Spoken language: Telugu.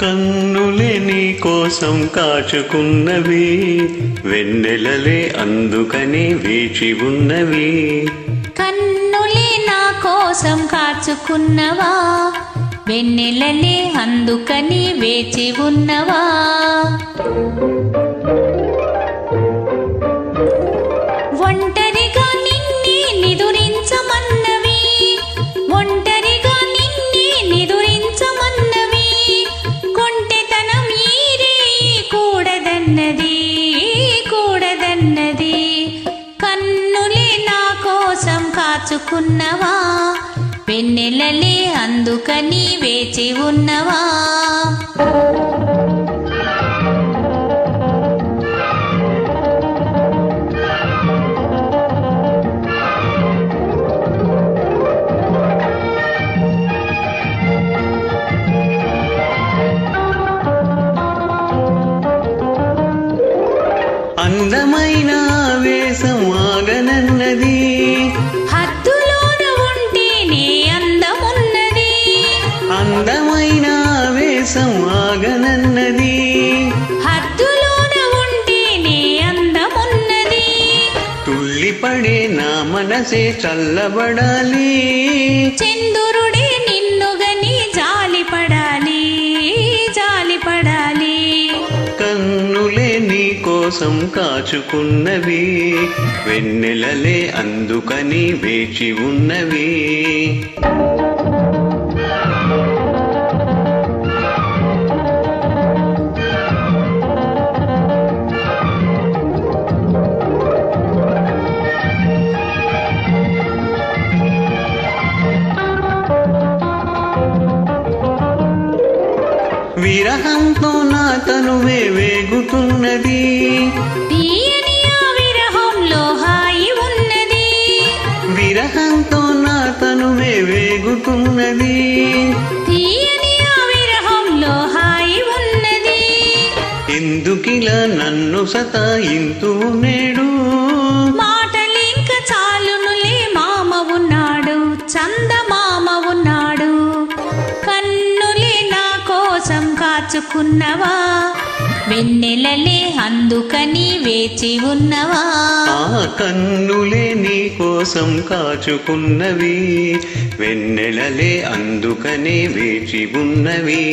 కన్నులే నీ కోసం కాచుకున్నవి వెన్నెలలే అందుకని వేచి ఉన్నవి. కన్నులే నా కోసం కాచుకున్నవా వెన్నెలలే అందుకని వేచి ఉన్నవా? దాచుకున్నవా? పెన్నెలలే వెన్నెలలే అందుకని వేచి ఉన్నవా అందమైన వేసం ఆగనన్నది హద్దులోన ఉంటేనే అందమున్నది. తుల్లిపడే నా మనసే చల్లబడాలి. చంద్రుడే నిన్నుగని జాలిపడాలి జాలిపడాలి. కన్నులే నీ కోసం కాచుకున్నవి వెన్నెలలే అందుకని వేచి ఉన్నవి. విరహంతో నా తనువే వేగుతున్నది. విరహంలో హాయి ఉన్నది. విరహంతో నా తనువే వేగుతున్నది. విరహంలో హాయి ఉన్నది. ఎందుకిలా నన్ను సతాయింతూ నేడు మాటలింక దాచుకున్నవా వెన్నెలలే అందుకని వేచి ఉన్నవా? ఆ కన్నులే నీ కోసం కాచుకున్నవి. వెన్నెలలే అందుకనే వేచి ఉన్నవి.